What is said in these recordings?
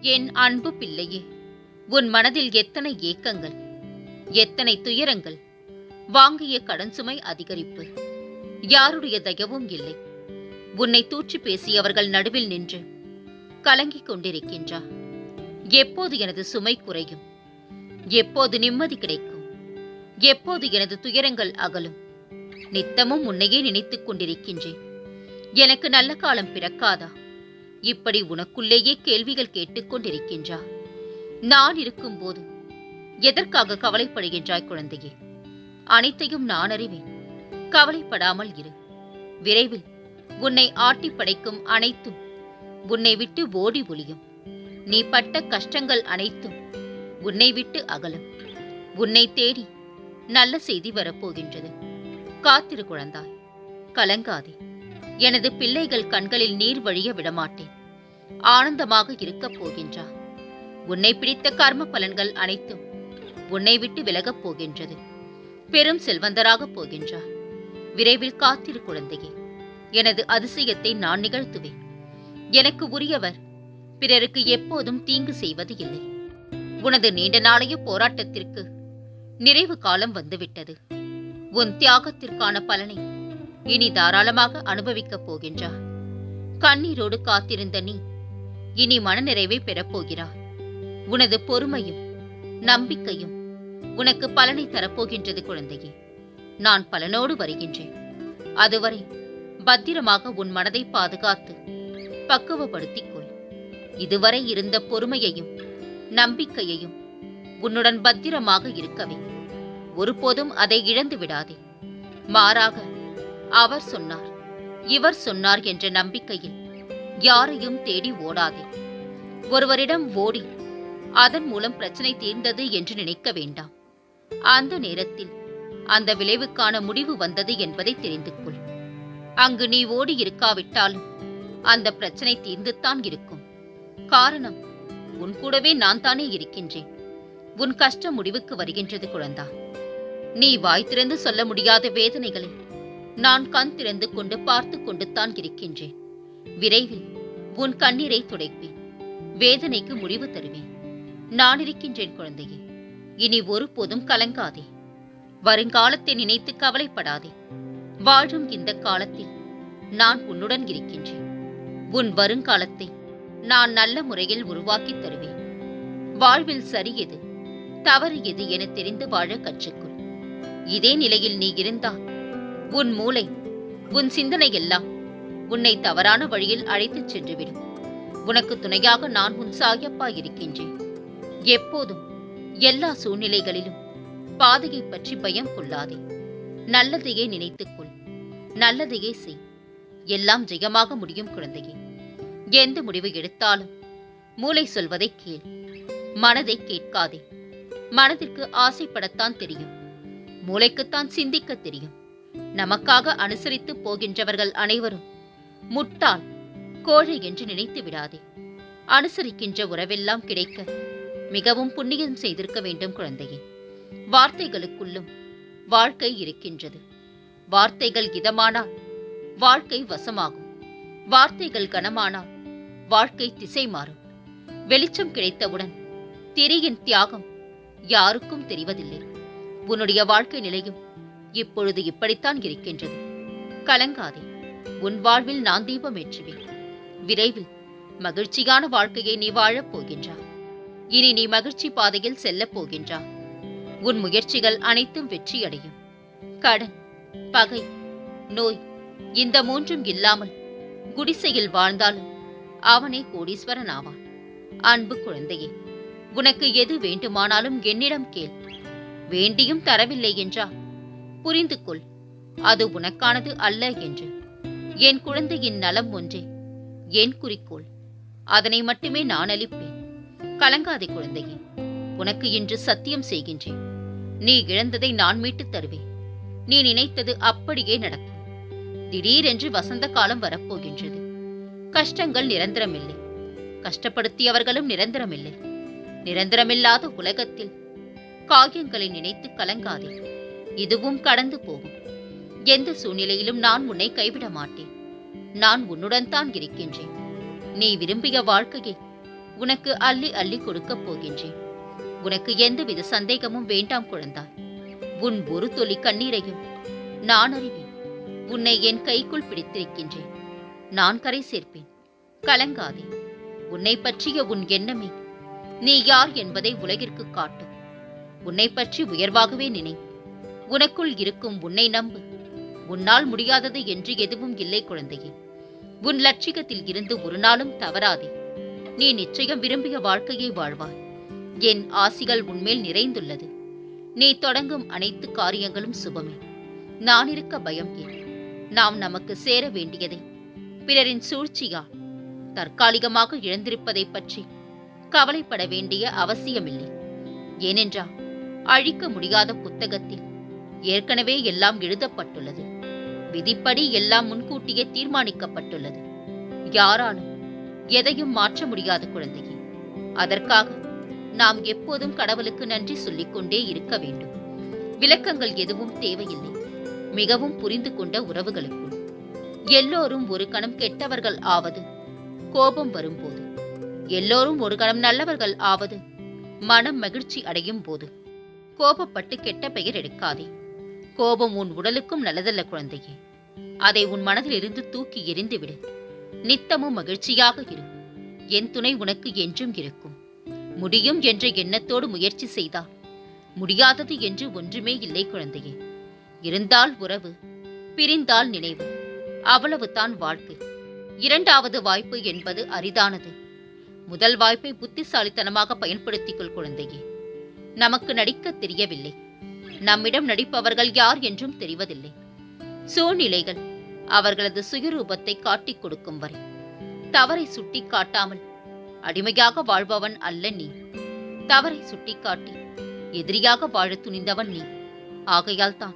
என் அன்பு பிள்ளையே உன் மனதில் எத்தனை ஏக்கங்கள் எத்தனை துயரங்கள் வாங்கிய கடன் சுமை அதிகரிப்பு யாருடைய தயவும் இல்லை. உன்னை தூற்றி பேசியவர்கள் நடுவில் நின்று கலங்கிக் கொண்டிருக்கின்றா. எப்போது எனது சுமை குறையும்? எப்போது நிம்மதி கிடைக்கும்? எப்போது எனது துயரங்கள் அகலும்? நித்தமும் உன்னையே நினைத்துக் கொண்டிருக்கின்றேன். எனக்கு நல்ல காலம் பிறக்காதா? இப்படி உனக்குள்ளேயே கேள்விகள் கேட்டுக்கொண்டிருக்கின்றா நான் இருக்கும்போது எதற்காக கவலைப்படுகின்றாய் குழந்தையே? அனைத்தையும் நான் அறிவேன். கவலைப்படாமல் இரு. விரைவில் உன்னை ஆட்டி படைக்கும் அனைத்தும் உன்னை விட்டு ஓடி ஒளியும். நீ பட்ட கஷ்டங்கள் அனைத்தும் உன்னை விட்டு அகலும். உன்னை தேடி நல்ல செய்தி வரப்போகின்றது. காத்திரு குழந்தாய். கலங்காதே. எனது பிள்ளைகள் கண்களில் நீர் வழிய விடமாட்டேன். ஆனந்தமாக இருக்கப் போகின்றார் உன்னை பிடித்த கர்ம பலன்கள் அனைத்தும் உன்னை விட்டு விலகப் போகின்றது. பெரும் செல்வந்தராகப் போகின்றார் விரைவில் காத்திரு குழந்தையே. எனது அதிசயத்தை நான் நிகழ்த்துவேன். எனக்கு உரியவர் பிறருக்கு எப்போதும் தீங்கு செய்வது இல்லை. உனது நீண்ட நாளைய போராட்டத்திற்கு நிறைவு காலம் வந்துவிட்டது. உன் தியாகத்திற்கான பலனை இனி தாராளமாக அனுபவிக்கப் போகின்றா கண்ணீரோடு காத்திருந்த நீ இனி மனநிறைவை பெறப்போகிறாய் உனது பொறுமையும் நம்பிக்கையும் உனக்கு பலனை தரப்போகின்றது குழந்தையே. நான் பலனோடு வருகின்றேன். அதுவரை பத்திரமாக உன் மனதை பாதுகாத்து பக்குவப்படுத்திக் கொள். இதுவரை இருந்த பொறுமையையும் நம்பிக்கையையும் உன்னுடன் பத்திரமாக இருக்கவே ஒருபோதும் அதை இழந்து விடாதே. மாறாக அவர் சொன்னார். இவர் சொன்னார் என்ற நம்பிக்கையில் யாரையும் தேடி ஓடாதே. ஒருவரிடம் ஓடி அதன் மூலம் பிரச்சனை தீர்ந்தது என்று நினைக்க வேண்டாம். அந்த நேரத்தில் அந்த விளைவுக்கான முடிவு வந்தது என்பதை தெரிந்து கொள். அங்கு நீ ஓடி இருக்காவிட்டாலும் அந்த பிரச்சனை தீர்ந்துத்தான் இருக்கும். காரணம் உன் கூடவே நான் தானே இருக்கின்றேன். உன் கஷ்டம் முடிவுக்கு வருகின்றது குழந்தா. நீ வாய் திறந்து சொல்ல முடியாத வேதனைகளை நான் கண் திறந்து கொண்டு பார்த்து கொண்டு தான் இருக்கின்றேன். விரைவில் உன் கண்ணீரை துடைப்பேன். வேதனைக்கு முடிவு தருவேன். நான் இருக்கின்றேன் குழந்தையே. இனி ஒருபோதும் கலங்காதே. வருங்காலத்தை நினைத்து கவலைப்படாதே. வாழும் இந்த காலத்தில் நான் உன்னுடன் இருக்கின்றேன். உன் வருங்காலத்தை நான் நல்ல முறையில் உருவாக்கி தருவேன். வாழ்வில் சரி எது தவறு எது என தெரிந்து வாழ கற்றுக்கொள். இதே நிலையில் நீ இருந்தால் உன் மூளை உன் சிந்தனை எல்லாம் உன்னை தவறான வழியில் அழைத்துச் சென்றுவிடும். உனக்கு துணையாக நான் உன் சாயப்பா இருக்கின்றேன். எப்போதும் எல்லா சூழ்நிலைகளிலும் பாதையை பற்றி பயம் கொள்ளாதே. நல்லதையே நினைத்துக்கொள் நல்லதையே செய். எல்லாம் ஜெயமாக முடியும் குழந்தையே. எந்த முடிவு எடுத்தாலும் மூளை சொல்வதை கேள் மனதை கேட்காதே. மனதிற்கு ஆசைப்படத்தான் தெரியும் மூளைக்குத்தான் சிந்திக்க தெரியும். நமக்காக அனுசரித்து போகின்றவர்கள் அனைவரும் முட்டாள் கோழை என்று நினைத்து விடாதே. அனுசரிக்கின்ற உறவெல்லாம் கிடைக்க மிகவும் புண்ணியம் செய்திருக்க வேண்டும் குழந்தையே. வார்த்தைகளுக்குள்ளும் வாழ்க்கை இருக்கின்றது. வார்த்தைகள் இதமானால் வாழ்க்கை வசமாகும். வார்த்தைகள் கனமானால் வாழ்க்கை திசை மாறும். வெளிச்சம் கிடைத்தவுடன் திரியின் தியாகம் யாருக்கும் தெரிவதில்லை. உன்னுடைய வாழ்க்கை நிலையும் இப்பொழுது இப்படித்தான் இருக்கின்றது. கலங்காதே உன் வாழ்வில் நான் தீபம் ஏற்றுவேன். விரைவில் மகிழ்ச்சியான வாழ்க்கையை நீ வாழப் போகின்றாய் இனி நீ மகிழ்ச்சி பாதையில் செல்லப் போகின்றா. உன் முயற்சிகள் அனைத்தும் வெற்றியடையும். கடன் பகை நோய் இந்த மூன்றும் இல்லாமல் குடிசையில் வாழ்ந்தாலும் அவனே கோடீஸ்வரன் ஆவான் அன்பு குழந்தையே உனக்கு எது வேண்டுமானாலும் என்னிடம் கேள். வேண்டியும் தரவில்லை என்றா புரிந்து கொள் அது உனக்கானது அல்ல என்று. என் குழந்தையின் நலம் ஒன்றே. என் குறிக்கோள்? அதனை மட்டுமே நான் அளிப்பேன். கலங்காதே குழந்தையே. உனக்கு இன்று சத்தியம் செய்கின்றேன். நீ இழந்ததை நான் மீட்டுத் தருவேன். நீ நினைத்தது அப்படியே நடக்கும். திடீரென்று வசந்த காலம் வரப்போகின்றது. கஷ்டங்கள் நிரந்தரமில்லை. கஷ்டப்படுத்தியவர்களும் நிரந்தரமில்லை. நிரந்தரமில்லாத உலகத்தில் காயங்களை நினைத்து கலங்காதே. இதுவும் கடந்து போகும். எந்த சூழ்நிலையிலும் நான் உன்னை கைவிட மாட்டேன். நான் உன்னுடன் தான் இருக்கின்றேன். நீ விரும்பிய வாழ்க்கையை உனக்கு அள்ளி அள்ளி கொடுக்கப் போகின்றேன். உனக்கு எந்தவித சந்தேகமும் வேண்டாம் குழந்தாய் உன் ஒரு தொலி கண்ணீரையும் நான் அறிவேன் உன்னை என் கைக்குள் பிடித்திருக்கின்றேன். நான் கரை சேர்ப்பேன். கலங்காதே. உன்னை பற்றிய உன் எண்ணமே நீ யார் என்பதை உலகிற்கு காட்டும். உன்னை பற்றி உயர்வாகவே நினை உனக்குள் இருக்கும் உன்னை நம்பு. உன்னால் முடியாதது என்று எதுவும் இல்லை குழந்தையே. உன் லட்சியத்தில் இருந்து ஒரு நாளும் தவறாதே. நீ நிச்சயம் விரும்பிய வாழ்க்கையை வாழ்வாய். என் ஆசிகள் உன்மேல் நிறைந்துள்ளது. நீ தொடங்கும் அனைத்து காரியங்களும் சுபமே. நான் இருக்க பயம் ஏன்? நாம் நமக்கு சேர வேண்டியதை. பிறரின் சூழ்ச்சியால் தற்காலிகமாக இழந்திருப்பதை பற்றி கவலைப்பட வேண்டிய அவசியமில்லை. ஏனென்றால் அழிக்க முடியாத புத்தகத்தில் ஏற்கனவே எல்லாம் எழுதப்பட்டுள்ளது. விதிப்படி எல்லாம் முன்கூட்டியே தீர்மானிக்கப்பட்டுள்ளது. யாராலும் எதையும் மாற்ற முடியாத குழந்தையே அதற்காக நாம் எப்போதும் கடவுளுக்கு நன்றி சொல்லிக்கொண்டே இருக்க வேண்டும். விளக்கங்கள் எதுவும் தேவையில்லை. மிகவும் புரிந்து கொண்ட உறவுகளுக்குள். எல்லோரும் ஒரு கணம் கெட்டவர்கள் ஆவது கோபம் வரும்போது எல்லோரும் ஒரு கணம் நல்லவர்கள் ஆவது மனம் மகிழ்ச்சி அடையும் போது. கோபப்பட்டு கெட்ட பெயர் எடுக்காதே. கோபம் உன் உடலுக்கும் நல்லதல்ல குழந்தையே. அதை உன் மனதில் இருந்து தூக்கி எறிந்துவிடு. நித்தமும் மகிழ்ச்சியாக இரு. என் துணை உனக்கு என்றும் இருக்கும். முடியும் என்ற எண்ணத்தோடு முயற்சி செய்தால் முடியாதது என்று ஒன்றுமே இல்லை குழந்தையே. இருந்தால் உறவு பிரிந்தால் நினைவு. அவ்வளவுதான் வாழ்க்கை. இரண்டாவது வாய்ப்பு என்பது அரிதானது. முதல் வாய்ப்பை புத்திசாலித்தனமாக பயன்படுத்திக் கொள் குழந்தையே. நமக்கு நடிக்க தெரியவில்லை. நம்மிடம் நடிப்பவர்கள் யார் என்றும் தெரிவதில்லை. சூழ்நிலைகள் அவர்களது சுயரூபத்தை காட்டிக் கொடுக்கும் வரை. தவறை சுட்டி காட்டாமல் அடிமையாக வாழ்பவன் அல்ல நீ. தவறை சுட்டிக்காட்டி எதிரியாக வாழத் துணிந்தவன் நீ. ஆகையால் தான்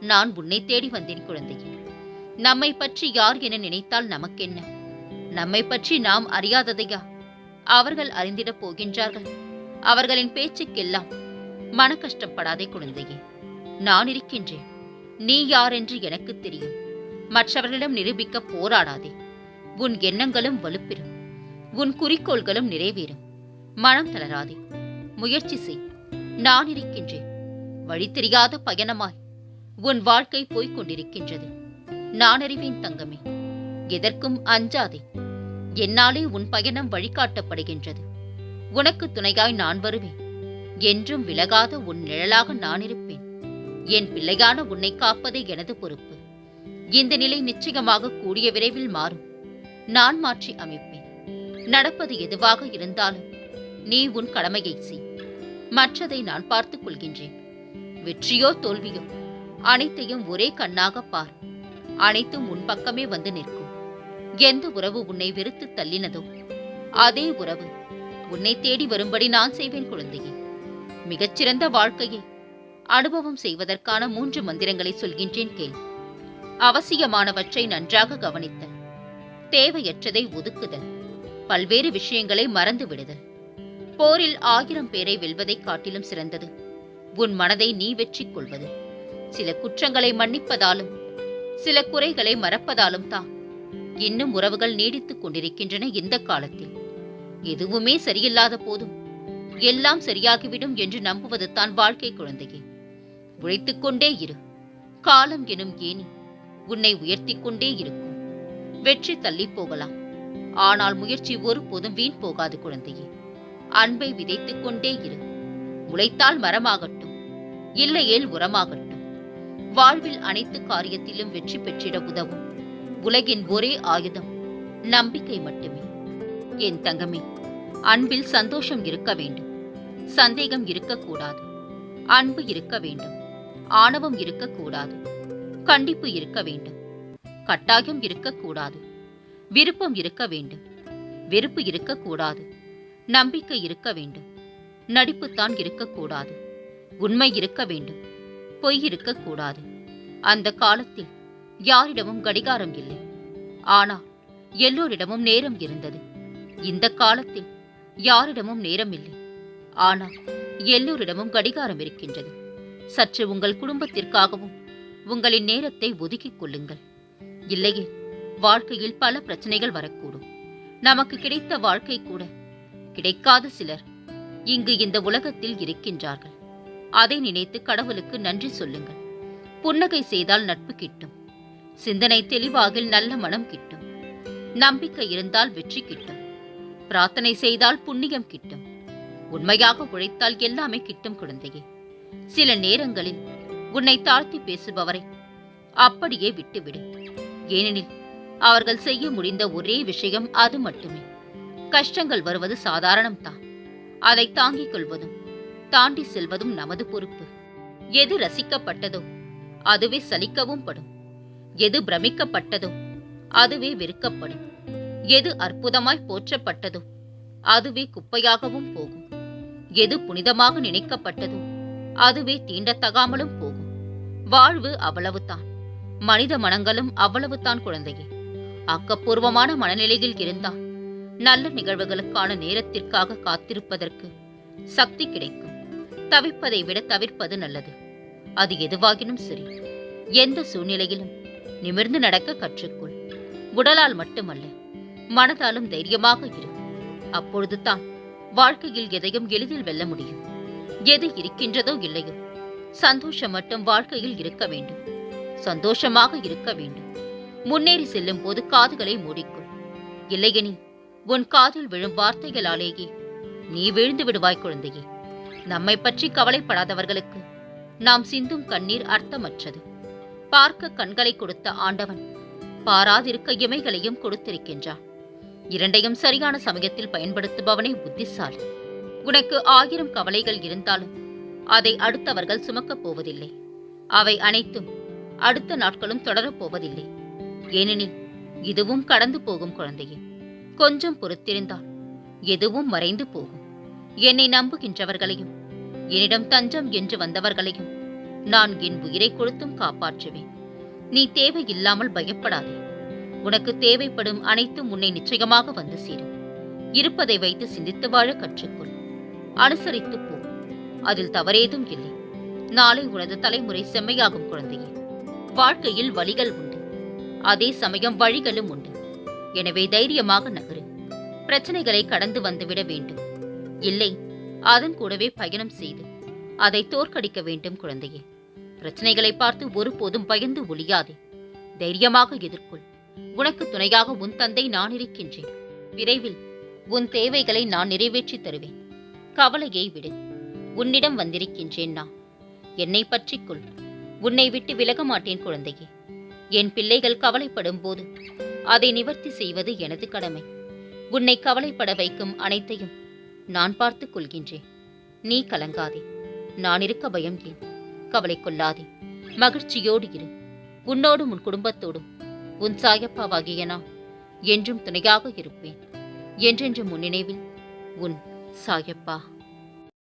நான் உன்னை தேடி வந்தேன் குழந்தையே. நம்மை பற்றி யார் என நினைத்தால் நமக்கென்ன? நம்மை பற்றி நாம் அறியாததையா? அவர்கள் அறிந்திடப் போகின்றார்கள். அவர்களின் பேச்சுக்கெல்லாம் மன கஷ்டப்படாதே குழந்தையே. நான் இருக்கின்றேன். நீ யார் என்று எனக்கு தெரியும். மற்றவர்களிடம் நிரூபிக்க போராடாதே. உன் எண்ணங்களும் வலுப்பெறும். உன் குறிக்கோள்களும் நிறைவேறும். மனம் தளராதே. முயற்சி செய். நான் இருக்கின்றேன். வழி தெரியாத பயணமாய். உன் வாழ்க்கை போய்க் கொண்டிருக்கின்றது. நான் அறிவேன் தங்கமே. எதற்கும் அஞ்சாதே. என்னாலே உன் பயணம் வழிகாட்டப்படுகின்றது. உனக்கு துணையாய் நான் வருவேன். என்றும் விலகாத உன் நிழலாக நான் இருப்பேன். என் பிள்ளையான உன்னை காப்பதே எனது பொறுப்பு. இந்த நிலை நிச்சயமாக கூடிய விரைவில் மாறும். நான் மாற்றி அமைப்பேன். நடப்பது எதுவாக இருந்தாலும் நீ உன் கடமையை செய். மற்றதை நான் பார்த்துக் கொள்கின்றேன். வெற்றியோ தோல்வியோ அனைத்தையும் ஒரே கண்ணாக பார். அனைத்தும் உன் பக்கமே வந்து நிற்கும். எந்த உறவு உன்னை வெறுத்து தள்ளினதோ அதே உறவு உன்னை தேடி வரும்படி நான் செய்வேன் குழந்தையே. மிகச்சிறந்த வாழ்க்கையை. அனுபவம் செய்வதற்கான மூன்று மந்திரங்களை சொல்கின்றேன் கேள். அவசியமானவற்றை நன்றாக கவனித்தல். தேவையற்றதை ஒதுக்குதல். பல்வேறு விஷயங்களை மறந்து விடுதல். போரில் ஆயிரம் பேரை வெல்வதைக் காட்டிலும் சிறந்தது. உன் மனதை நீ வெற்றி கொள்வது. சில குற்றங்களை மன்னிப்பதாலும் சில குறைகளை மறப்பதாலும் தான். இன்னும் உறவுகள் நீடித்துக் கொண்டிருக்கின்றன இந்த காலத்தில். எதுவுமே சரியில்லாத போதும் எல்லாம் சரியாகிவிடும் என்று நம்புவது தான் வாழ்க்கை குழந்தையே. உழைத்துக் கொண்டே இரு. காலம் எனும் ஏனி உன்னை உயர்த்திக் கொண்டே இருக்கும். வெற்றி தள்ளி போகலாம். ஆனால் முயற்சி ஒருபோதும் வீண் போகாது குழந்தையே. அன்பை விதைத்துக் கொண்டே இரு. உழைத்தால் மரமாகட்டும். இல்லையேல் உரமாகட்டும். வாழ்வில் அனைத்து காரியத்திலும் வெற்றி பெற்றிட உதவும். உலகின் ஒரே ஆயுதம் நம்பிக்கை மட்டுமே. என் தங்கமே அன்பில் சந்தோஷம் இருக்க வேண்டும். சந்தேகம் இருக்கக்கூடாது. அன்பு இருக்க வேண்டும். ஆணவம் இருக்கக்கூடாது. கண்டிப்பு இருக்க வேண்டும். கட்டாயம் இருக்கக்கூடாது. விருப்பம் இருக்க வேண்டும். வெறுப்பு இருக்கக்கூடாது. நம்பிக்கை இருக்க வேண்டும். நடிப்புத்தான் இருக்கக்கூடாது. உண்மை இருக்க வேண்டும். பொய் இருக்கக்கூடாது. அந்த காலத்தில் யாரிடமும் கடிகாரம் இல்லை. ஆனால் எல்லோரிடமும் நேரம் இருந்தது. இந்த காலத்தில் யாரிடமும் நேரம் இல்லை ஆனால் எல்லோரிடமும் கடிகாரம் இருக்கின்றது. சற்று உங்கள் குடும்பத்திற்காகவும் உங்களின் நேரத்தை ஒதுக்கிக் கொள்ளுங்கள். இல்லையே வாழ்க்கையில் பல பிரச்சனைகள் வரக்கூடும். நமக்கு கிடைத்த வாழ்க்கை கூட கிடைக்காத சிலர் இங்கு இந்த உலகத்தில் இருக்கின்றார்கள். அதை நினைத்து கடவுளுக்கு நன்றி சொல்லுங்கள். புன்னகை செய்தால் நட்பு கிட்டும். சிந்தனை தெளிவாகில் நல்ல மனம் கிட்டும். நம்பிக்கை இருந்தால் வெற்றி கிட்டும். பிரார்த்தனை செய்தால் புண்ணியம் கிட்டும். உண்மையாக உழைத்தால் எல்லாமே கிட்டும் குழந்தையே. சில நேரங்களில் உன்னை தாழ்த்தி பேசுபவரை அப்படியே விட்டுவிடு. ஏனெனில் அவர்கள் செய்ய முடிந்த ஒரே விஷயம் அது மட்டுமே. கஷ்டங்கள் வருவது சாதாரணம்தான் அதை தாங்கிக் கொள்வதும் தாண்டி செல்வதும் நமது பொறுப்பு. எது ரசிக்கப்பட்டதோ அதுவே சலிக்கவும் படும். எது பிரமிக்கப்பட்டதோ அதுவே வெறுக்கப்படும். எது அற்புதமாய் போற்றப்பட்டதோ அதுவே குப்பையாகவும் போகும். எது புனிதமாக நினைக்கப்பட்டதோ அதுவே தீண்டத்தகாமலும் போகும். வாழ்வு அவ்வளவுதான். மனித மனங்களும் அவ்வளவுதான் குழந்தையே. ஆக்கப்பூர்வமான மனநிலையில் இருந்தால் நல்ல நிகழ்வுகளுக்கான நேரத்திற்காக காத்திருப்பதற்கு சக்தி கிடைக்கும். தவிப்பதை விட தவிர்ப்பது நல்லது. அது எதுவாகினும் சரி. எந்த சூழ்நிலையிலும் நிமிர்ந்து நடக்க கற்றுக்கொள். உடலால் மட்டுமல்ல மனதாலும் தைரியமாக இரு. அப்பொழுது தான் வாழ்க்கையில் எதையும் எளிதில் வெல்ல முடியும். எது இருக்கின்றதோ இல்லையோ சந்தோஷம் மட்டும் வாழ்க்கையில் இருக்க வேண்டும். சந்தோஷமாக இருக்க வேண்டும். முன்னேறி செல்லும் போது காதுகளை மூடிக்கொள். இல்லையெனில் உன் காதில் விழும் வார்த்தைகளாலேயே நீ விழுந்து விடுவாய் குழந்தையே. நம்மை பற்றி கவலைப்படாதவர்களுக்கு நாம் சிந்தும் கண்ணீர் அர்த்தமற்றது. பார்க்க கண்களை கொடுத்த ஆண்டவன் பாராதிருக்க இமைகளையும் கொடுத்திருக்கின்றான் இரண்டையும் சரியான சமயத்தில் பயன்படுத்துபவனே புத்திசாலி. உனக்கு ஆயிரம் கவலைகள் இருந்தாலும் அதை அடுத்தவர்கள் சுமக்கப் போவதில்லை. அவை அனைத்தும் அடுத்த நாட்களும் தொடரப் போவதில்லை. ஏனெனில் இதுவும் கடந்து போகும் குழந்தையே. கொஞ்சம் பொறுத்திருந்தால் எதுவும் மறைந்து போகும். என்னை நம்புகின்றவர்களையும் என்னிடம் தஞ்சம் என்று வந்தவர்களையும் நான் என் உயிரை கொடுத்தும் காப்பாற்றுவேன். நீ தேவையில்லாமல் பயப்படாதே. உனக்கு தேவைப்படும் அனைத்தும் உன்னை நிச்சயமாக வந்து சேரும். இருப்பதை வைத்து சிந்தித்து வாழ கற்றுக்கொள். அனுசரித்து போ. அதில் தவறேதும் இல்லை. நாளை உனது தலைமுறை செம்மையாகும் குழந்தையே. வாழ்க்கையில் வழிகள் உண்டு. அதே சமயம் வழிகளும் உண்டு. எனவே தைரியமாக நகரு. பிரச்சனைகளை கடந்து வந்துவிட வேண்டும். இல்லை அதன் கூடவே பயணம் செய்து. அதை தோற்கடிக்க வேண்டும் குழந்தையே. பிரச்சனைகளை பார்த்து ஒருபோதும் பயந்து ஒழியாதே. தைரியமாக எதிர்கொள். உனக்கு துணையாக உன் தந்தை நான் இருக்கின்றேன். விரைவில் உன் தேவைகளை நான் நிறைவேற்றித் தருவேன். கவலையை விடு. உன்னிடம் வந்திருக்கின்றேன் நான். என்னை பற்றிக்கொள் உன்னை விட்டு விலக மாட்டேன் குழந்தையே. என் பிள்ளைகள் கவலைப்படும் போது அதை நிவர்த்தி செய்வது எனது கடமை. உன்னை கவலைப்பட வைக்கும் அனைத்தையும் நான் பார்த்துக் கொள்கின்றேன். நீ கலங்காதே. நான் இருக்க பயம் ஏன் கவலை கொள்ளாதே. மகிழ்ச்சியோடு இரு. உன்னோடும் உன் குடும்பத்தோடும் உன் சாயப்பாவாகிய நான் என்றும் துணையாக இருப்பேன். என்றென்றும் முன்னினைவில் நினைவில் உன் சாயப்பா.